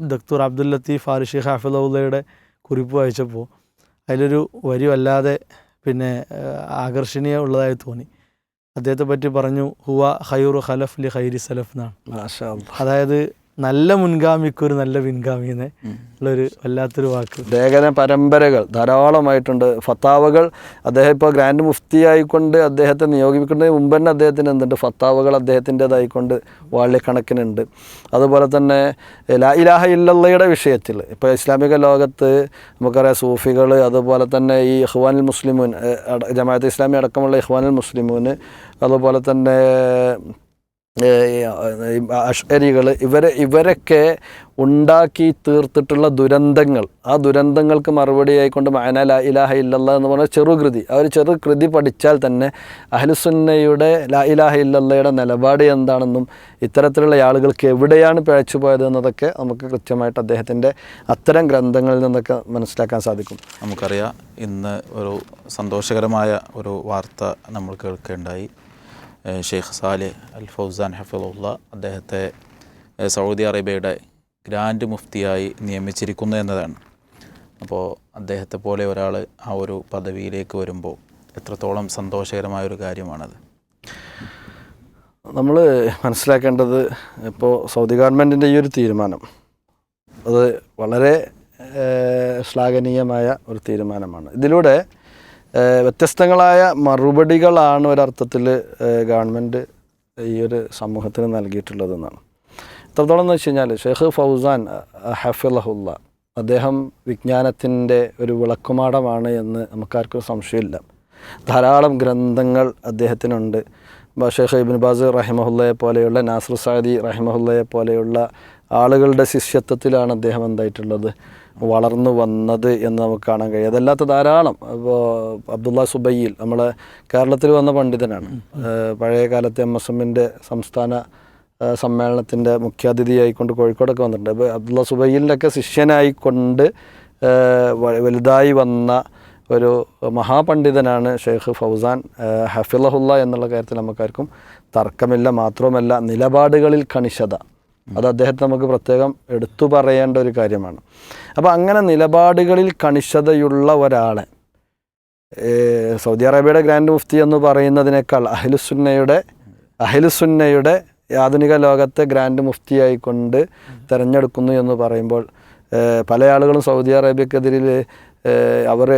ദക്തൂർ അബ്ദുൽ ലത്തീഫ് ഫാരിഷി ഹാഫിദുള്ളയുടെ കുറിപ്പ് വായിച്ചപ്പോൾ അതിലൊരു വരി വല്ലാതെ പിന്നെ ആകർഷണീയ ഉള്ളതായി തോന്നി അദ്ദേഹത്തെ പറ്റി പറഞ്ഞു ഹുവ ഹൈറു ഖലഫ് ലി ഹൈരി സലഫ് എന്നാണ്. അതായത് നല്ല മുൻഗാമിക്ക് ഒരു നല്ല പിൻഗാമി എന്ന് ഉള്ളൊരു വല്ലാത്തൊരു വാക്ക്. ലേഖന പരമ്പരകൾ ധാരാളമായിട്ടുണ്ട്. ഫത്താവകൾ അദ്ദേഹം ഇപ്പോൾ ഗ്രാൻഡ് മുഫ്തി ആയിക്കൊണ്ട് അദ്ദേഹത്തെ നിയോഗിക്കുന്നതിന് മുമ്പ് തന്നെ അദ്ദേഹത്തിന് എന്തുണ്ട്? ഫത്താവകൾ അദ്ദേഹത്തിന്റെതായിക്കൊണ്ട് വാള്യക്കണക്കിനുണ്ട്. അതുപോലെ തന്നെ ലാ ഇലാഹ ഇല്ലയുടെ വിഷയത്തിൽ ഇപ്പോൾ ഇസ്ലാമിക ലോകത്ത് നമുക്കറിയാം സൂഫികൾ അതുപോലെ തന്നെ ഈ ഇഹ്വാനിൽ മുസ്ലിമൂൻ ജമാഅത്ത് ഇസ്ലാമി അടക്കമുള്ള ഇഹ്വാനിൽ മുസ്ലിമൂന് അതുപോലെ തന്നെ അഷ്അരികൾ ഇവരെ ഇവരൊക്കെ ഉണ്ടാക്കി തീർത്തിട്ടുള്ള ദുരന്തങ്ങൾ. ആ ദുരന്തങ്ങൾക്ക് മറുപടിയായിക്കൊണ്ട് മാന ലാ ഇലാഹ ഇല്ലല്ല എന്ന് പറഞ്ഞ ചെറുകൃതി. ആ ഒരു ചെറു കൃതി പഠിച്ചാൽ തന്നെ അഹ്ലുസുന്നയുടെ ലാ ഇലാഹ ഇല്ലല്ലയുടെ നിലപാട് എന്താണെന്നും ഇത്തരത്തിലുള്ള ആളുകൾക്ക് എവിടെയാണ് പിഴച്ചു പോയത് എന്നതൊക്കെ നമുക്ക് കൃത്യമായിട്ട് അദ്ദേഹത്തിന്റെ അത്തരം ഗ്രന്ഥങ്ങളിൽ നിന്നൊക്കെ മനസ്സിലാക്കാൻ സാധിക്കും. നമുക്കറിയാം ഇന്ന് ഒരു സന്തോഷകരമായ ഒരു വാർത്ത നമ്മൾ കേൾക്കുകയുണ്ടായി ഏഹ് ഷെയ്ഖ് സാലെ അൽ ഫൗസാൻ ഹഫിളുള്ള അദ്ദേഹത്തെ സൗദി അറേബ്യയുടെ ഗ്രാൻഡ് മുഫ്തിയായി നിയമിച്ചിരിക്കുന്നു എന്നതാണ്. അപ്പോൾ അദ്ദേഹത്തെ പോലെ ഒരാൾ ആ ഒരു പദവിയിലേക്ക് വരുമ്പോൾ എത്രത്തോളം സന്തോഷകരമായൊരു കാര്യമാണത്? നമ്മൾ മനസ്സിലാക്കേണ്ടത് ഇപ്പോൾ സൗദി ഗവൺമെന്റിന്റെ ഈ ഒരു തീരുമാനം അത് വളരെ ശ്ലാഘനീയമായ ഒരു തീരുമാനമാണ്. ഇതിലൂടെ വ്യത്യസ്തങ്ങളായ മറുപടികളാണ് ഒരർത്ഥത്തിൽ ഗവൺമെന്റ് ഈ ഒരു സമൂഹത്തിന് നൽകിയിട്ടുള്ളതെന്നാണ്. എത്രത്തോളം എന്ന് വെച്ച് കഴിഞ്ഞാൽ ഷെയ്ഖ് ഫൗസാൻ ഹഫിളഹുല്ല അദ്ദേഹം വിജ്ഞാനത്തിന്റെ ഒരു വിളക്കുമാടമാണ് എന്ന് നമുക്കാർക്കും സംശയമില്ല. ധാരാളം ഗ്രന്ഥങ്ങൾ അദ്ദേഹത്തിനുണ്ട്. ഷെയ്ഖ് ഇബിൻ ബാസ് റഹിമഹുല്ലയെ പോലെയുള്ള നാസർ സാദി റഹിമഹുല്ലയെ പോലെയുള്ള ആളുകളുടെ ശിഷ്യത്വത്തിലാണ് അദ്ദേഹം എന്തായിട്ടുള്ളത് വളർന്നു വന്നത് എന്ന് നമുക്ക് കാണാൻ കഴിയും. അതല്ലാത്ത ധാരാളം. ഇപ്പോൾ അബ്ദുള്ള സുബയ്യിൽ നമ്മളെ കേരളത്തിൽ വന്ന പണ്ഡിതനാണ്. പഴയ കാലത്തെ എം എസ് എമ്മിന്റെ സംസ്ഥാന സമ്മേളനത്തിന്റെ മുഖ്യാതിഥിയായിക്കൊണ്ട് കോഴിക്കോടൊക്കെ വന്നിട്ടുണ്ട്. അപ്പോൾ അബ്ദുള്ള സുബൈലിന്റെയൊക്കെ ശിഷ്യനായിക്കൊണ്ട് വലുതായി വന്ന ഒരു മഹാപണ്ഡിതനാണ് ഷെയ്ഖ് ഫൗസാൻ. ഹഫിലഹുല്ല എന്നുള്ള കാര്യത്തിൽ നമുക്കാർക്കും തർക്കമില്ല. മാത്രവുമല്ല നിലപാടുകളിൽ കണിശത. അത് അദ്ദേഹത്തെ നമുക്ക് പ്രത്യേകം എടുത്തു പറയേണ്ട ഒരു കാര്യമാണ്. അപ്പോൾ അങ്ങനെ നിലപാടുകളിൽ കണിശതയുള്ള ഒരാളെ സൗദി അറേബ്യയുടെ ഗ്രാൻഡ് മുഫ്തി എന്ന് പറയുന്നതിനേക്കാൾ അഹിലുസുന്നയുടെ അഹിലുസുന്നയുടെ ആധുനിക ലോകത്തെ ഗ്രാൻഡ് മുഫ്തിയായിക്കൊണ്ട് തിരഞ്ഞെടുക്കുന്നു എന്ന് പറയുമ്പോൾ പല ആളുകളും സൗദി അറേബ്യക്കെതിരിൽ അവർ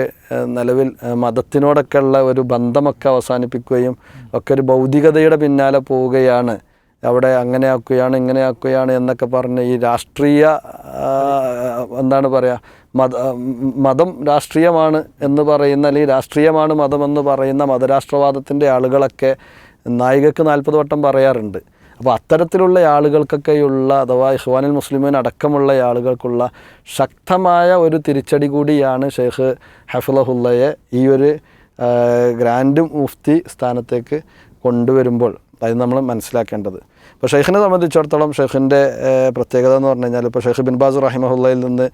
നിലവിൽ മതത്തിനോടൊക്കെയുള്ള ഒരു ബന്ധമൊക്കെ അവസാനിപ്പിക്കുകയും ഒക്കെ ഒരു ഭൗതികതയുടെ പിന്നാലെ പോവുകയാണ് അവിടെ അങ്ങനെ ആക്കുകയാണ് ഇങ്ങനെ ആക്കുകയാണ് എന്നൊക്കെ പറഞ്ഞ് ഈ രാഷ്ട്രീയ എന്താണ് പറയുക മത മതം രാഷ്ട്രീയമാണ് എന്ന് പറയുന്ന അല്ലെങ്കിൽ രാഷ്ട്രീയമാണ് മതമെന്ന് പറയുന്ന മതരാഷ്ട്രവാദത്തിന്റെ ആളുകളൊക്കെ നായികക്ക് നാൽപ്പത് വട്ടം പറയാറുണ്ട്. അപ്പോൾ അത്തരത്തിലുള്ള ആളുകൾക്കൊക്കെയുള്ള അഥവാ ഇഹ്വാനിൽ മുസ്ലിമീൻ അടക്കമുള്ള ആളുകൾക്കുള്ള ശക്തമായ ഒരു തിരിച്ചടി കൂടിയാണ് ഷെയ്ഖ് ഹഫിളഹുല്ലയെ ഈ ഒരു ഗ്രാൻഡ് മുഫ്തി സ്ഥാനത്തേക്ക് കൊണ്ടുവരുമ്പോൾ അത് നമ്മൾ മനസ്സിലാക്കേണ്ടത്. ഇപ്പോൾ ഷെയ്ഖിനെ സംബന്ധിച്ചിടത്തോളം ഷെയ്ഖിന്റെ പ്രത്യേകത എന്ന് പറഞ്ഞു കഴിഞ്ഞാൽ ഇപ്പോൾ ഷെയ്ഖ് ബിൻ ബാസ് റഹിമഹുല്ലയിൽ നിന്ന്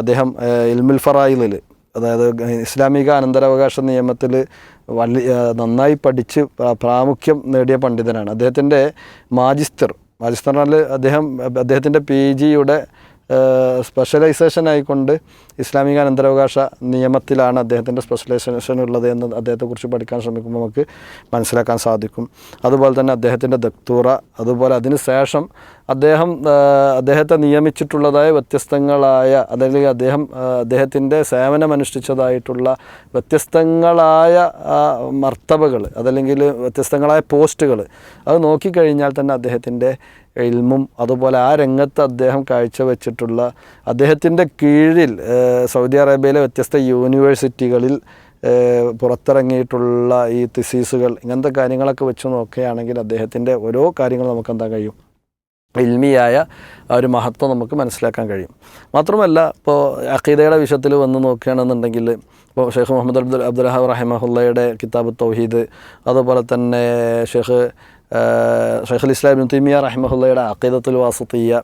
അദ്ദേഹം ഇൽമുൽ ഫറായിലിൽ അതായത് ഇസ്ലാമിക അനന്തരാവകാശ നിയമത്തിൽ വലിയ നന്നായി പഠിച്ച് പ്രാമുഖ്യം നേടിയ പണ്ഡിതനാണ്. അദ്ദേഹത്തിന്റെ മാജിസ്റ്റർ മാജിസ്റ്റർ അദ്ദേഹം അദ്ദേഹത്തിന്റെ പി ജിയുടെ സ്പെഷ്യലൈസേഷൻ ആയിക്കൊണ്ട് ഇസ്ലാമിക അനന്തരാവകാശ നിയമത്തിലാണ് അദ്ദേഹത്തിന്റെ സ്പെഷ്യലൈസേഷൻ ഉള്ളത് എന്ന് അദ്ദേഹത്തെക്കുറിച്ച് പഠിക്കാൻ ശ്രമിക്കുമ്പോൾ നമുക്ക് മനസ്സിലാക്കാൻ സാധിക്കും. അതുപോലെ തന്നെ അദ്ദേഹത്തിന്റെ ദക്തൂറ അതുപോലെ അതിന് ശേഷം അദ്ദേഹം അദ്ദേഹത്തെ നിയമിച്ചിട്ടുള്ളതായ വ്യത്യസ്തങ്ങളായ അതല്ലെങ്കിൽ അദ്ദേഹം അദ്ദേഹത്തിന്റെ സേവനമനുഷ്ഠിച്ചതായിട്ടുള്ള വ്യത്യസ്തങ്ങളായ മർത്തബകൾ അതല്ലെങ്കിൽ വ്യത്യസ്തങ്ങളായ പോസ്റ്റുകൾ അത് നോക്കിക്കഴിഞ്ഞാൽ തന്നെ അദ്ദേഹത്തിന്റെ ഇൽമും അതുപോലെ ആ രംഗത്ത് അദ്ദേഹം കാഴ്ചവെച്ചിട്ടുള്ള അദ്ദേഹത്തിന്റെ കീഴിൽ സൗദി അറേബ്യയിലെ വ്യത്യസ്ത യൂണിവേഴ്സിറ്റികളിൽ പുറത്തിറങ്ങിയിട്ടുള്ള ഈ തിസീസുകൾ ഇങ്ങനത്തെ കാര്യങ്ങളൊക്കെ വെച്ച് നോക്കുകയാണെങ്കിൽ അദ്ദേഹത്തിന്റെ ഓരോ കാര്യങ്ങൾ നമുക്ക് എന്താ കഴിയും? ഇൽമിയായ ആ ഒരു മഹത്വം നമുക്ക് മനസ്സിലാക്കാൻ കഴിയും. മാത്രമല്ല ഇപ്പോൾ അഖീദയുടെ വിഷയത്തിൽ വന്ന് നോക്കുകയാണെന്നുണ്ടെങ്കിൽ ഇപ്പോൾ ഷെയ്ഖ് മുഹമ്മദ് അബ്ദുൽ അബ്ദുൽഹാബ് റഹിമഹുല്ലയുടെ കിതാബ് തൗഹീദ് അതുപോലെ തന്നെ ഷെയ്ഖ് ഷെയ്ഖുൽ ഇസ്ലാം ഇബ്നു തിമിയ റഹിമഹുല്ലയുടെ അക്കീദത്തുൽ വാസത്തിയ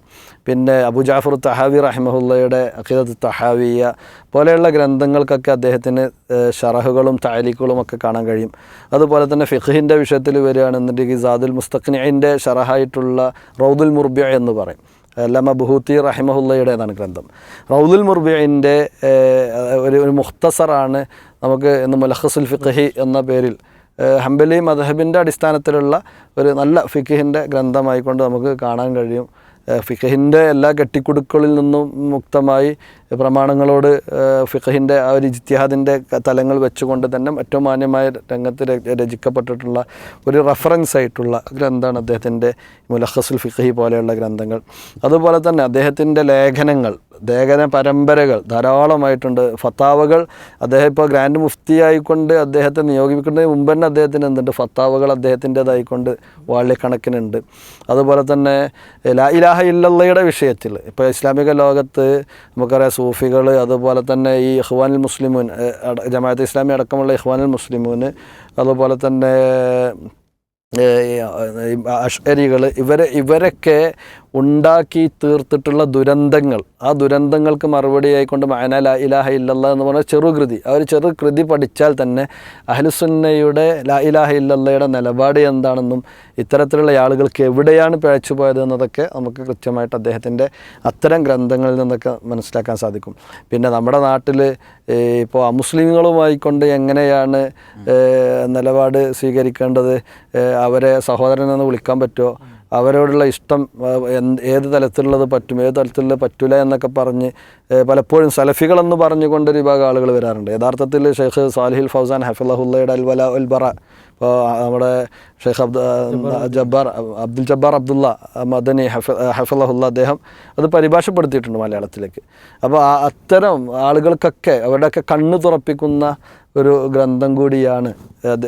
പിന്നെ അബു ജാഫർ തഹാവി റഹിമഹുല്ലയുടെ അക്കീദത്ത് തഹാവിയ പോലെയുള്ള ഗ്രന്ഥങ്ങൾക്കൊക്കെ അദ്ദേഹത്തിന് ഷറഹുകളും താലിക്കുകളും ഒക്കെ കാണാൻ കഴിയും. അതുപോലെ തന്നെ ഫിഖിന്റെ വിഷയത്തിൽ വരികയാണെന്നുണ്ടെങ്കിൽ സാദുൽ മുസ്തഖ്നിന്റെ ഷറഹായിട്ടുള്ള റൗദുൽ മുർബിയ എന്ന് പറയും. അല്ലാമ ബുഹൂത്തി റഹിമഹുല്ലയുടേതാണ് ഗ്രന്ഥം. റൗദുൽ മുർബിയന്റെ ഒരു മുഖ്തസറാണ് നമുക്ക് ഇന്ന് മുലഹസുൽ ഫിഖഹി എന്ന പേരിൽ ഹംബലി മദഹബിന്റെ അടിസ്ഥാനത്തിലുള്ള ഒരു നല്ല ഫിഖിഹിന്റെ ഗ്രന്ഥമായിക്കൊണ്ട് നമുക്ക് കാണാൻ കഴിയും. ഫിഖഹിന്റെ എല്ലാ കെട്ടിക്കുടുക്കളിൽ നിന്നും മുക്തമായി പ്രമാണങ്ങളോട് ഫിഖഹിന്റെ ആ ഒരു ഇജ്തിഹാദിന്റെ തലങ്ങൾ വെച്ചുകൊണ്ട് തന്നെ ഏറ്റവും മാന്യമായ രംഗത്ത് രചിക്കപ്പെട്ടിട്ടുള്ള ഒരു റഫറൻസ് ആയിട്ടുള്ള ഗ്രന്ഥമാണ് അദ്ദേഹത്തിന്റെ മുലഹസുൽ ഫിഖഹി പോലെയുള്ള ഗ്രന്ഥങ്ങൾ. അതുപോലെ തന്നെ അദ്ദേഹത്തിന്റെ ലേഖനങ്ങൾ ലേഖന പരമ്പരകൾ ധാരാളമായിട്ടുണ്ട്. ഫത്താവകൾ അദ്ദേഹം ഇപ്പോൾ ഗ്രാൻഡ് മുഫ്തി ആയിക്കൊണ്ട് അദ്ദേഹത്തെ നിയോഗിക്കുന്നതിന് മുമ്പ് തന്നെ അദ്ദേഹത്തിന് എന്തുണ്ട്? ഫത്താവകൾ അദ്ദേഹത്തിന്റെതായിക്കൊണ്ട് വാള്യക്കണക്കിനുണ്ട്. അതുപോലെ തന്നെ ലാ ഇലാഹ ഇല്ലയുടെ വിഷയത്തിൽ ഇപ്പോൾ ഇസ്ലാമിക ലോകത്ത് നമുക്കറിയാം സൂഫികൾ അതുപോലെ തന്നെ ഈ ഇഹ്വാനിൽ മുസ്ലിമൂൻ ജമാഅത്ത് ഇസ്ലാമി അടക്കമുള്ള ഇഹ്വാനിൽ മുസ്ലിമൂന് അതുപോലെ തന്നെ അഷ്കരികൾ ഇവരെ ഇവരൊക്കെ ഉണ്ടാക്കി തീർത്തിട്ടുള്ള ദുരന്തങ്ങൾ. ആ ദുരന്തങ്ങൾക്ക് മറുപടിയായിക്കൊണ്ട് മഅന ലാ ഇലാഹ ഇല്ലല്ല എന്ന് പറഞ്ഞ ചെറുകൃതി. ആ ഒരു ചെറു കൃതി പഠിച്ചാൽ തന്നെ അഹ്ലുസുന്നയുടെ ലാ ഇലാഹ ഇല്ലല്ലയുടെ നിലപാട് എന്താണെന്നും ഇത്തരത്തിലുള്ള ആളുകൾക്ക് എവിടെയാണ് പിഴച്ചു പോയത് എന്നതൊക്കെ നമുക്ക് കൃത്യമായിട്ട് അദ്ദേഹത്തിന്റെ അത്തരം ഗ്രന്ഥങ്ങളിൽ നിന്നൊക്കെ മനസ്സിലാക്കാൻ സാധിക്കും. പിന്നെ നമ്മുടെ നാട്ടിൽ ഇപ്പോൾ അമുസ്ലിങ്ങളുമായിക്കൊണ്ട് എങ്ങനെയാണ് നിലപാട് സ്വീകരിക്കേണ്ടത്? അവരെ സഹോദരനെന്ന് വിളിക്കാൻ പറ്റുമോ? അവരോടുള്ള ഇഷ്ടം ഏത് തലത്തിലുള്ളത് പറ്റും ഏത് തലത്തിലുള്ളത് പറ്റില്ല എന്നൊക്കെ പറഞ്ഞ് പലപ്പോഴും സലഫികളെന്ന് പറഞ്ഞുകൊണ്ട് ഒരു വിഭാഗം ആളുകൾ വരാറുണ്ട്. യഥാർത്ഥത്തിൽ ഷെയ്ഖ് സാലിഹിൽ ഫൗസാൻ ഹഫിള്ളഹുല്ലയുടെ അൽവല ഉൽബറ ഉൽ ബറ ഇപ്പോൾ നമ്മുടെ ഷെയ്ഖ് അബ്ദ ജബ്ബാർ അബ്ദുൽ ജബ്ബാർ അബ്ദുള്ള മദനി ഹഫ ഹഫിള്ളഹുല്ല അദ്ദേഹം അത് പരിഭാഷപ്പെടുത്തിയിട്ടുണ്ട് മലയാളത്തിലേക്ക്. അപ്പോൾ അത്തരം ആളുകൾക്കൊക്കെ അവരുടെയൊക്കെ കണ്ണ് തുറപ്പിക്കുന്ന ഒരു ഗ്രന്ഥം കൂടിയാണ്.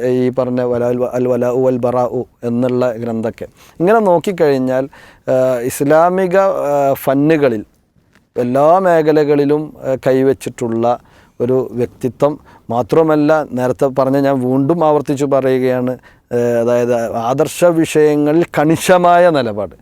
ഈ പറഞ്ഞ വല അൽ വല ഉ അൽ ബറ ഉ എന്നുള്ള ഗ്രന്ഥമൊക്കെ. ഇങ്ങനെ നോക്കിക്കഴിഞ്ഞാൽ ഇസ്ലാമിക ഫന്നുകളിൽ എല്ലാ മേഖലകളിലും കൈവച്ചിട്ടുള്ള ഒരു വ്യക്തിത്വം മാത്രമല്ല നേരത്തെ പറഞ്ഞ ഞാൻ വീണ്ടും ആവർത്തിച്ചു പറയുകയാണ് അതായത് ആദർശ വിഷയങ്ങളിൽ കണിശമായ നിലപാട്.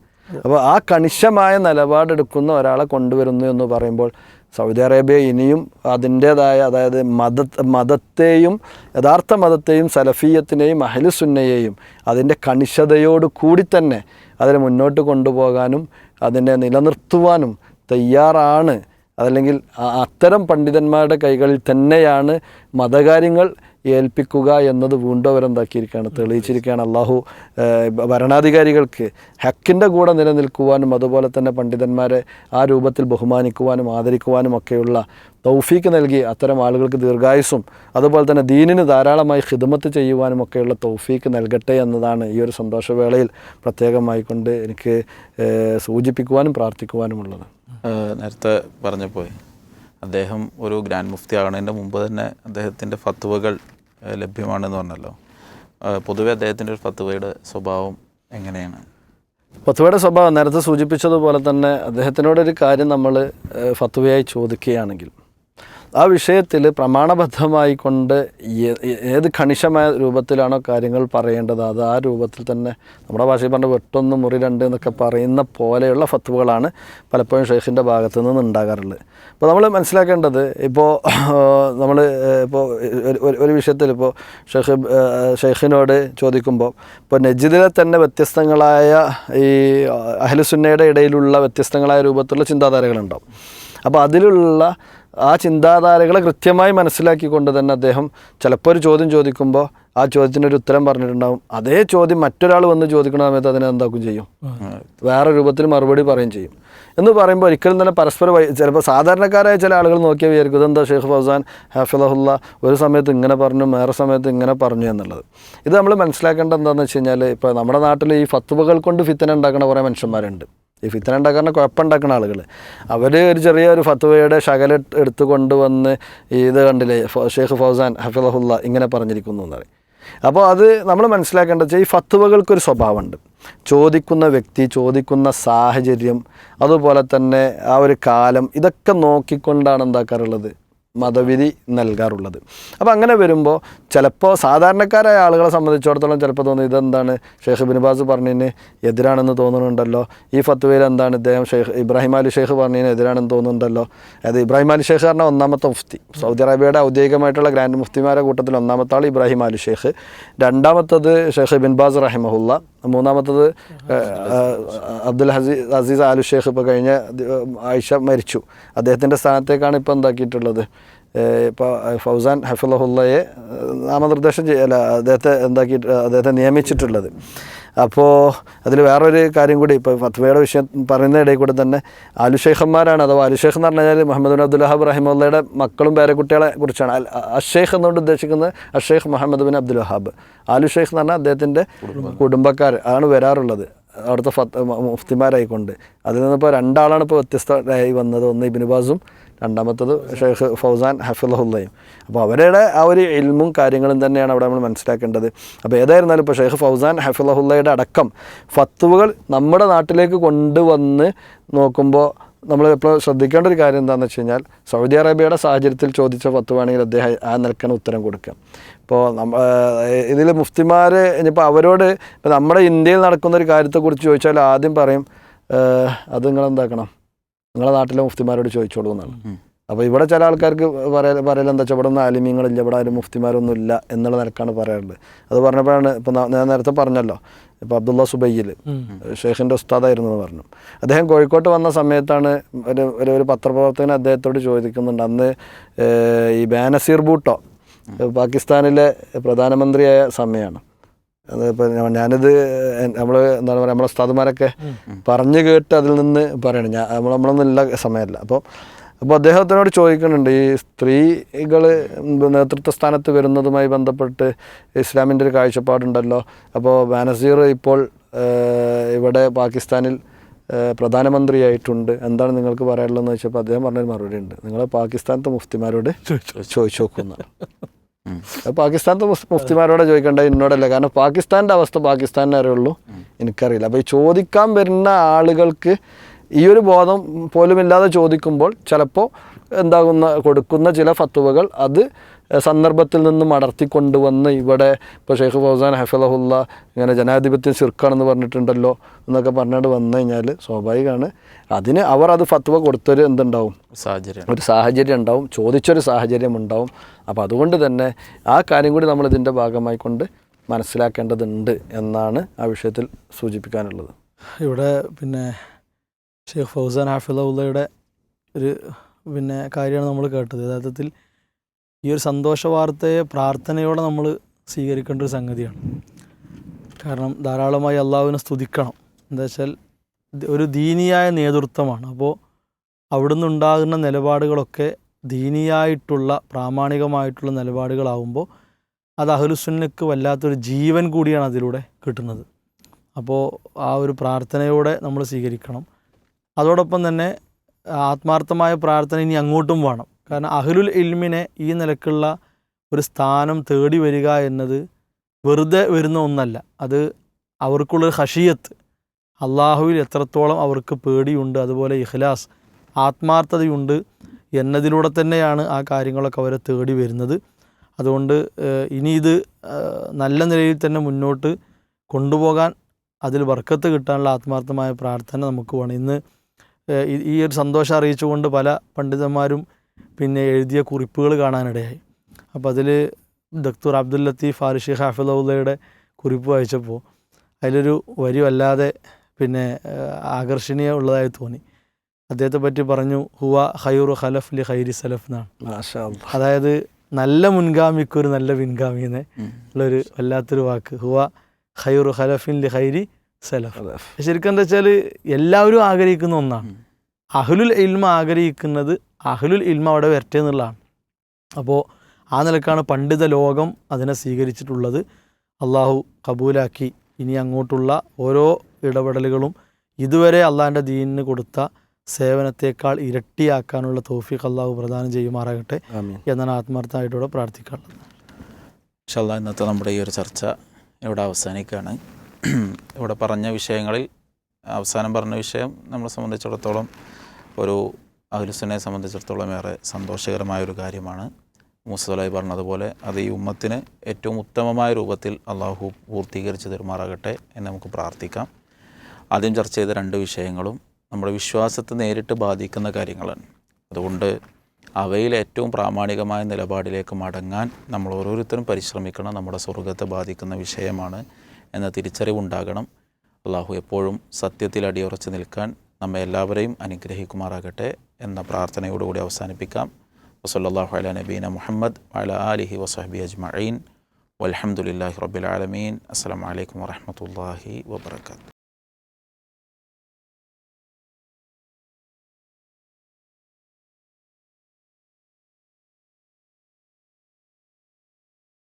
അപ്പോൾ ആ കണിശമായ നിലപാടെടുക്കുന്ന ഒരാളെ കൊണ്ടുവരുന്നു എന്ന് പറയുമ്പോൾ സൗദി അറേബ്യ ഇനിയും അതിന്റേതായ അതായത് മത മതത്തെയും യഥാർത്ഥ മതത്തെയും സലഫീയത്തിനെയും അഹലുസുന്നയെയും അതിന്റെ കണിശതയോട് കൂടി തന്നെ അതിനെ മുന്നോട്ട് കൊണ്ടുപോകാനും അതിനെ നിലനിർത്തുവാനും തയ്യാറാണ്. അതല്ലെങ്കിൽ അത്തരം പണ്ഡിതന്മാരുടെ കൈകളിൽ തന്നെയാണ് മതകാര്യങ്ങൾ ഏൽപ്പിക്കുക എന്നത് വീണ്ടും അവരെന്താക്കിയിരിക്കുകയാണ്? തെളിയിച്ചിരിക്കുകയാണ്. അള്ളാഹു ഭരണാധികാരികൾക്ക് ഹക്കിന്റെ കൂടെ നിലനിൽക്കുവാനും അതുപോലെ തന്നെ പണ്ഡിതന്മാരെ ആ രൂപത്തിൽ ബഹുമാനിക്കുവാനും ആദരിക്കുവാനും ഒക്കെയുള്ള തൗഫീക്ക് നൽകി അത്തരം ആളുകൾക്ക് ദീർഘായുസും അതുപോലെ തന്നെ ദീനിന് ധാരാളമായി ഖിദ്മത്ത് ചെയ്യുവാനും ഒക്കെയുള്ള തൗഫീക്ക് നൽകട്ടെ എന്നതാണ് ഈ ഒരു സന്തോഷവേളയിൽ പ്രത്യേകമായി കൊണ്ട് എനിക്ക് സൂചിപ്പിക്കുവാനും പ്രാർത്ഥിക്കുവാനുമുള്ളത്. നേരത്തെ പറഞ്ഞപ്പോൾ അദ്ദേഹം ഒരു ഗ്രാൻഡ് മുഫ്തി ആകുന്നതിന്റെ മുമ്പ് തന്നെ അദ്ദേഹത്തിന്റെ ഫത്തുവകൾ ലഭ്യമാണെന്ന് പറഞ്ഞല്ലോ. പൊതുവെ അദ്ദേഹത്തിന്റെ ഒരു ഫത്തുവയുടെ സ്വഭാവം എങ്ങനെയാണ്? ഫത്വയുടെ സ്വഭാവം നേരത്തെ സൂചിപ്പിച്ചതുപോലെ തന്നെ അദ്ദേഹത്തിനോടൊരു കാര്യം നമ്മൾ ഫത്വയായി ചോദിക്കുകയാണെങ്കിൽ ആ വിഷയത്തിൽ പ്രമാണബദ്ധമായി കൊണ്ട് ഏത് കണിശമായ രൂപത്തിലാണോ കാര്യങ്ങൾ പറയേണ്ടത് അത് ആ രൂപത്തിൽ തന്നെ നമ്മുടെ ഭാഷയിൽ പറഞ്ഞ വെട്ടൊന്ന് മുറി രണ്ട് എന്നൊക്കെ പറയുന്ന പോലെയുള്ള ഫത്തുവുകളാണ് പലപ്പോഴും ഷെയ്ഖിന്റെ ഭാഗത്തു നിന്ന് ഉണ്ടാകാറുള്ളത്. അപ്പോൾ നമ്മൾ മനസ്സിലാക്കേണ്ടത് ഇപ്പോൾ നമ്മൾ ഇപ്പോൾ ഒരു വിഷയത്തിൽ ഇപ്പോൾ ഷെയ്ഖ് ഷെയ്ഖിനോട് ചോദിക്കുമ്പോൾ ഇപ്പോൾ നജിദിലെ തന്നെ വ്യത്യസ്തങ്ങളായ ഈ അഹലുസുന്നയുടെ ഇടയിലുള്ള വ്യത്യസ്തങ്ങളായ രൂപത്തിലുള്ള ചിന്താധാരകളുണ്ടാവും. അപ്പോൾ അതിലുള്ള ആ ചിന്താധാരകളെ കൃത്യമായി മനസ്സിലാക്കിക്കൊണ്ട് തന്നെ അദ്ദേഹം ചിലപ്പോൾ ഒരു ചോദ്യം ചോദിക്കുമ്പോൾ ആ ചോദ്യത്തിനൊരു ഉത്തരം പറഞ്ഞിട്ടുണ്ടാവും. അതേ ചോദ്യം മറ്റൊരാൾ വന്ന് ചോദിക്കുന്ന സമയത്ത് അതിനെ എന്താക്കും ചെയ്യും. വേറെ രൂപത്തിൽ മറുപടി പറയും ചെയ്യും. എന്ന് പറയുമ്പോൾ ഒരിക്കലും തന്നെ പരസ്പരം ചിലപ്പോൾ സാധാരണക്കാരായ ചില ആളുകൾ നോക്കിയാൽ വിചാരിക്കും ഇതെന്താ ഷെയ്ഖ് ഫൗസാൻ? ഹാഫിലഹുല്ല ഒരു സമയത്ത് ഇങ്ങനെ പറഞ്ഞു വേറെ സമയത്ത് ഇങ്ങനെ പറഞ്ഞു എന്നുള്ളത്. ഇത് നമ്മൾ മനസ്സിലാക്കേണ്ടത് എന്താണെന്ന് വെച്ച് കഴിഞ്ഞാൽ ഇപ്പോൾ നമ്മുടെ നാട്ടിൽ ഈ ഫത്തുവകൾ കൊണ്ട് ഫിത്തന ഉണ്ടാക്കുന്ന കുറേ മനുഷ്യന്മാരുണ്ട്. ഈ ഫിത്തന ഉണ്ടാക്കുന്ന കുഴപ്പമുണ്ടാക്കുന്ന ആളുകൾ അവർ ഒരു ചെറിയ ഒരു ഫത്തുവയുടെ ശകല എടുത്തു കൊണ്ടുവന്ന് ഇത് കണ്ടില്ലേ ഷെയ്ഖ് ഫൗസാൻ ഹഫിലഹുല്ല ഇങ്ങനെ പറഞ്ഞിരിക്കുന്നു എന്ന് പറയും. അപ്പോൾ അത് നമ്മൾ മനസ്സിലാക്കേണ്ടത് ഈ ഫത്തുവകൾക്കൊരു സ്വഭാവമുണ്ട്. ചോദിക്കുന്ന വ്യക്തി ചോദിക്കുന്ന സാഹചര്യം അതുപോലെ തന്നെ ആ ഒരു കാലം ഇതൊക്കെ നോക്കിക്കൊണ്ടാണ് എന്താക്കാറുള്ളത്? മതവിധി നൽകാറുള്ളത്. അപ്പോൾ അങ്ങനെ വരുമ്പോൾ ചിലപ്പോൾ സാധാരണക്കാരായ ആളുകളെ സംബന്ധിച്ചിടത്തോളം ചിലപ്പോൾ തോന്നുന്നു ഇതെന്താണ്? ഷെയ്ഖ് ബിൻബാസ് പറഞ്ഞതിന് എതിരാണെന്ന് തോന്നുന്നുണ്ടല്ലോ. ഈ ഫത്വയിൽ എന്താണ് ഇദ്ദേഹം ഷെയ്ഖ് ഇബ്രാഹിം അലി ഷെയ്ഖ് പറഞ്ഞതിന് എതിരാണെന്ന് തോന്നുന്നുണ്ടല്ലോ. അതായത് ഇബ്രാഹിം അലി ഷെയ്ഖ് പറഞ്ഞ ഒന്നാമത്തെ മുഫ്തി. സൗദി അറേബ്യയുടെ ഔദ്യോഗികമായിട്ടുള്ള ഗ്രാൻഡ് മുഫ്തിമാരുടെ കൂട്ടത്തിൽ ഒന്നാമത്തെ ആൾ ഇബ്രാഹിം അലി ഷെയ്ഖ്. രണ്ടാമത്തത് ഷെയ്ഖ് ബിൻബാസ് റഹിമഹുല്ല. മൂന്നാമത്തത് അബ്ദുൽ ഹസീസ് അസീസ് ആലു ഷേഖ് ഇപ്പോൾ കഴിഞ്ഞ ആഴ്ച മരിച്ചു. അദ്ദേഹത്തിന്റെ സ്ഥാനത്തേക്കാണ് ഇപ്പോൾ എന്താക്കിയിട്ടുള്ളത്? ഇപ്പോൾ ഫൗസാൻ ഹഫിള്ളഹുള്ളയെ നാമനിർദ്ദേശം ചെയ്യ അല്ല അദ്ദേഹത്തെ എന്താക്കിയിട്ട് അദ്ദേഹത്തെ നിയമിച്ചിട്ടുള്ളത്. അപ്പോൾ അതിൽ വേറൊരു കാര്യം കൂടി ഇപ്പോൾ ഫത്വയുടെ വിഷയം പറയുന്ന ഇടയിൽ കൂടെ തന്നെ ആലുഷേഖന്മാരാണ് അഥവാ ആലുഷേഖ് എന്ന് പറഞ്ഞു കഴിഞ്ഞാൽ മുഹമ്മദ് ബിൻ അബ്ദുൽ വഹാബ് റഹിമുള്ളയുടെ മക്കളും പേരക്കുട്ടികളെ കുറിച്ചാണ്. അഷേഖ് എന്നുകൊണ്ട് ഉദ്ദേശിക്കുന്നത് അഷേഖ് മുഹമ്മദ് ബിൻ അബ്ദുൽ വഹാബ്. ആലുഷേഖ് എന്ന് പറഞ്ഞാൽ അദ്ദേഹത്തിന്റെ കുടുംബക്കാർ. ആണ് വരാറുള്ളത്. അവിടുത്തെ ഫത്ത് മുഫ്തിമാരായിക്കൊണ്ട്. അതിൽ നിന്നിപ്പോൾ രണ്ടാളാണ് ഇപ്പോൾ വ്യത്യസ്തമായി വന്നത്. ഒന്ന് ഇബിനുബാസും രണ്ടാമത്തത് ഷെയ്ഖ് ഫൗസാൻ ഹഫിലഹുല്ലയും അപ്പോൾ അവരുടെ ആ ഒരു ഇൽമും കാര്യങ്ങളും തന്നെയാണ് അവിടെ നമ്മൾ മനസ്സിലാക്കേണ്ടത്. അപ്പോൾ ഏതായിരുന്നാലും ഇപ്പോൾ ഷെയ്ഖ് ഫൗസാൻ ഹഫിലഹുല്ലയുടെ അടക്കം ഫത്തുവകൾ നമ്മുടെ നാട്ടിലേക്ക് കൊണ്ടുവന്ന് നോക്കുമ്പോൾ നമ്മൾ ഇപ്പോൾ ശ്രദ്ധിക്കേണ്ട ഒരു കാര്യം എന്താണെന്ന് വെച്ച് കഴിഞ്ഞാൽ സൗദി അറേബ്യയുടെ സാഹചര്യത്തിൽ ചോദിച്ച ഫത്തുവാണെങ്കിൽ അദ്ദേഹം ആ നിൽക്കുന്ന ഉത്തരം കൊടുക്കുക. ഇപ്പോൾ നമ്മ ഇതിൽ മുഫ്തിമാർ ഇനിയിപ്പോൾ അവരോട് ഇപ്പോൾ നമ്മുടെ ഇന്ത്യയിൽ നടക്കുന്ന ഒരു കാര്യത്തെക്കുറിച്ച് ചോദിച്ചാൽ ആദ്യം പറയും "ഏഹ്, അത് നിങ്ങൾ എന്താക്കണം നിങ്ങളെ നാട്ടിലെ മുഫ്തിമാരോട് ചോദിച്ചോളൂ എന്നാണ്. അപ്പോൾ ഇവിടെ ചില ആൾക്കാർക്ക് പറയൽ പറയൽ എന്താ വെച്ചാൽ ഇവിടെ ഒന്നും ആലിമ്യങ്ങളില്ല ഇവിടെ ആരും മുഫ്തിമാരൊന്നും ഇല്ല എന്നുള്ള നിലക്കാണ് പറയാറുള്ളത്. അത് പറഞ്ഞപ്പോഴാണ് ഇപ്പോൾ ഞാൻ നേരത്തെ പറഞ്ഞല്ലോ ഇപ്പോൾ അബ്ദുള്ള സുബയ്യിൽ ഷെയ്ഖിന്റെ ഉസ്താദായിരുന്നു എന്ന് പറഞ്ഞു. അദ്ദേഹം കോഴിക്കോട്ട് വന്ന സമയത്താണ് ഒരു ഒരു ഒരു പത്രപ്രവർത്തകൻ അദ്ദേഹത്തോട് ചോദിക്കുന്നുണ്ട്. അന്ന് ഈ ബാനസീർ ബൂട്ടോ പാകിസ്ഥാനിലെ പ്രധാനമന്ത്രിയായ സമയമാണ് അതിപ്പോൾ ഞാനിത് നമ്മൾ എന്താണ് പറയുക നമ്മളെ ഉസ്താദുമാരൊക്കെ പറഞ്ഞു കേട്ട് അതിൽ നിന്ന് പറയണം. ഞാൻ നമ്മൾ നമ്മളൊന്നും ഇല്ല സമയമല്ല അപ്പോൾ അപ്പോൾ അദ്ദേഹത്തിനോട് ചോദിക്കുന്നുണ്ട് ഈ സ്ത്രീകൾ നേതൃത്വ സ്ഥാനത്ത് വരുന്നതുമായി ബന്ധപ്പെട്ട് ഇസ്ലാമിന്റെ ഒരു കാഴ്ചപ്പാടുണ്ടല്ലോ. അപ്പോൾ ബാനസീർ ഇപ്പോൾ ഇവിടെ പാകിസ്ഥാനിൽ പ്രധാനമന്ത്രിയായിട്ടുണ്ട്. എന്താണ് നിങ്ങൾക്ക് പറയാനുള്ളതെന്ന് വെച്ചപ്പോൾ അദ്ദേഹം പറഞ്ഞൊരു മറുപടി ഉണ്ട്. നിങ്ങൾ പാകിസ്ഥാനത്തെ മുഫ്തിമാരോട് ചോദിച്ചു. നോക്കുന്നതാണ് പാകിസ്ഥാനത്തെ മുഫ്തിമാരോടെ ചോദിക്കേണ്ട? എന്നോടല്ല കാരണം പാകിസ്ഥാന്റെ അവസ്ഥ പാകിസ്ഥാനെ അറിയുള്ളൂ. എനിക്കറിയില്ല. അപ്പോൾ ഈ ചോദിക്കാൻ വരുന്ന ആളുകൾക്ക് ഈ ഒരു ബോധം പോലുമില്ലാതെ ചോദിക്കുമ്പോൾ ചിലപ്പോൾ എന്താകുന്ന കൊടുക്കുന്ന ചില ഫത്തുവകൾ അത് സന്ദർഭത്തിൽ നിന്നും അടർത്തിക്കൊണ്ടുവന്ന് ഇവിടെ ഇപ്പോൾ ഷെയ്ഖ് ഫൗസാൻ ഹഫലഹുല്ല ഇങ്ങനെ ജനാധിപത്യം ചെറുക്കാണെന്ന് പറഞ്ഞിട്ടുണ്ടല്ലോ എന്നൊക്കെ പറഞ്ഞിട്ട് വന്നു കഴിഞ്ഞാൽ സ്വാഭാവികമാണ്. അതിന് അവർ അത് ഫത്വ കൊടുത്തൊരു എന്തുണ്ടാവും? സാഹചര്യം. ഒരു സാഹചര്യം ഉണ്ടാവും ചോദിച്ചൊരു സാഹചര്യം ഉണ്ടാവും. അപ്പോൾ അതുകൊണ്ട് തന്നെ ആ കാര്യം കൂടി നമ്മൾ ഇതിന്റെ ഭാഗമായി കൊണ്ട് മനസ്സിലാക്കേണ്ടതുണ്ട് എന്നാണ് ആ വിഷയത്തിൽ സൂചിപ്പിക്കാനുള്ളത്. ഇവിടെ പിന്നെ ഷെയ്ഖ് ഫൗസാൻ ഹാഫിളയുടെ ഒരു പിന്നെ കാര്യമാണ് നമ്മൾ കേട്ടത്. യഥാർത്ഥത്തിൽ ഈ ഒരു സന്തോഷ വാർത്തയെ പ്രാർത്ഥനയോടെ നമ്മൾ സ്വീകരിക്കേണ്ട ഒരു സംഗതിയാണ്. കാരണം ധാരാളമായി അള്ളാഹുവിനെ സ്തുതിക്കണം. എന്താ വെച്ചാൽ ഒരു ദീനിയായ നേതൃത്വമാണ്. അപ്പോൾ അവിടുന്ന് ഉണ്ടാകുന്ന നിലപാടുകളൊക്കെ ദീനിയായിട്ടുള്ള പ്രാമാണികമായിട്ടുള്ള നിലപാടുകളാവുമ്പോൾ അത് അഹലുസുന്നക്ക് വല്ലാത്തൊരു ജീവൻ കൂടിയാണ് അതിലൂടെ കിട്ടുന്നത്. അപ്പോൾ ആ ഒരു പ്രാർത്ഥനയോടെ നമ്മൾ സ്വീകരിക്കണം. അതോടൊപ്പം തന്നെ ആത്മാർത്ഥമായ പ്രാർത്ഥന ഇനി അങ്ങോട്ടും വേണം. കാരണം അഹ്ലുൽ ഇൽമിനെ ഈ നിലക്കുള്ള ഒരു സ്ഥാനം തേടി വരിക എന്നത് വെറുതെ വരുന്ന ഒന്നല്ല. അത് അവർക്കുള്ളൊരു ഹഷിയത്ത് അള്ളാഹുവിൽ എത്രത്തോളം അവർക്ക് പേടിയുണ്ട് അതുപോലെ ഇഖ്ലാസ് ആത്മാർത്ഥതയുണ്ട് എന്നതിലൂടെ തന്നെയാണ് ആ കാര്യങ്ങളൊക്കെ അവരെ തേടി വരുന്നത്. അതുകൊണ്ട് ഇനി ഇത് നല്ല നിലയിൽ തന്നെ മുന്നോട്ട് കൊണ്ടുപോകാൻ അതിൽ വർക്കത്ത് കിട്ടാനുള്ള ആത്മാർത്ഥമായ പ്രാർത്ഥന നമുക്ക് വേണം. ഇന്ന് ഈ- ഒരു സന്തോഷം അറിയിച്ചുകൊണ്ട് പല പണ്ഡിതന്മാരും പിന്നെ എഴുതിയ കുറിപ്പുകൾ കാണാനിടയായി. അപ്പോൾ അതിൽ ദക്തൂർ അബ്ദുൽ ലത്തീഫ് ആരിഷി ഹാഫിദുള്ളയുടെ കുറിപ്പ് വായിച്ചപ്പോൾ അതിലൊരു വരി വല്ലാതെ പിന്നെ ആകർഷണീയ ഉള്ളതായി തോന്നി. അദ്ദേഹത്തെ പറ്റി പറഞ്ഞു ഹുവ ഖൈറു ഖലഫ് ലി ഹൈരി സലഫ് എന്നാണ്. അതായത് നല്ല മുൻഗാമിക്ക് ഒരു നല്ല പിൻഗാമി എന്നെ ഉള്ളൊരു വല്ലാത്തൊരു വാക്ക്. ഹുവ ഖൈറു ഖലഫിൻ ലി ഹൈരി സലഫ്. ശരിക്കും എന്താ വെച്ചാൽ എല്ലാവരും ആഗ്രഹിക്കുന്ന ഒന്നാണ്. അഹ്ലുൽ ഇൽമ ആഗ്രഹിക്കുന്നത് അഹ്ലുൽ ഇൽമ അവിടെ വരട്ടെ എന്നുള്ളതാണ്. അപ്പോൾ ആ നിലക്കാണ് പണ്ഡിത ലോകം അതിനെ സ്വീകരിച്ചിട്ടുള്ളത്. അള്ളാഹു കബൂലാക്കി. ഇനി അങ്ങോട്ടുള്ള ഓരോ ഇടപെടലുകളും ഇതുവരെ അള്ളാഹിന്റെ ദീനിന് കൊടുത്ത സേവനത്തെക്കാൾ ഇരട്ടിയാക്കാനുള്ള തോഫിക് അള്ളാഹു പ്രദാനം ചെയ്യുമാറാകട്ടെ എന്നാണ് ആത്മാർത്ഥമായിട്ടൂടെ പ്രാർത്ഥിക്കാനുള്ളത്. ഇൻഷല്ല ഇന്നത്തെ നമ്മുടെ ഈ ഒരു ചർച്ച ഇവിടെ അവസാനിക്കുകയാണ്. ഇവിടെ പറഞ്ഞ വിഷയങ്ങളിൽ അവസാനം പറഞ്ഞ വിഷയം നമ്മളെ സംബന്ധിച്ചിടത്തോളം ഒരു അഹ്ലുസിനെ സംബന്ധിച്ചിടത്തോളം ഏറെ സന്തോഷകരമായ ഒരു കാര്യമാണ് മുസലായി പറഞ്ഞതുപോലെ അത് ഈ ഉമ്മത്തിന് ഏറ്റവും ഉത്തമമായ രൂപത്തിൽ അള്ളാഹു പൂർത്തീകരിച്ച് തരുമാറാകട്ടെ എന്ന് നമുക്ക് പ്രാർത്ഥിക്കാം. ആദ്യം ചർച്ച ചെയ്ത രണ്ട് വിഷയങ്ങളും നമ്മുടെ വിശ്വാസത്തെ നേരിട്ട് ബാധിക്കുന്ന കാര്യങ്ങളാണ്. അതുകൊണ്ട് അവയിൽ ഏറ്റവും പ്രാമാണികമായ നിലപാടിലേക്ക് മടങ്ങാൻ നമ്മൾ ഓരോരുത്തരും പരിശ്രമിക്കണം. നമ്മുടെ സ്വർഗത്തെ ബാധിക്കുന്ന വിഷയമാണ് എന്ന തിരിച്ചറിവുണ്ടാകണം. അള്ളാഹു എപ്പോഴും സത്യത്തിൽ അടിയുറച്ച് നിൽക്കാൻ നമ്മെ എല്ലാവരെയും അനുഗ്രഹിക്കുമാറാകട്ടെ. എന്ന പ്രാർത്ഥനയോടുകൂടി അവസാനിപ്പിക്കാം വസല്ലാഹു അല നബീന മുഹമ്മദ് വല ആലിഹി വസഹബി അജ്മഈൻ വലഹമുല്ലാഹി റബ്ബിൽ ആലമീൻ അസ്സാം വലൈക്കും വാഹമത്തല്ലാഹി വാബർക്കാത്തു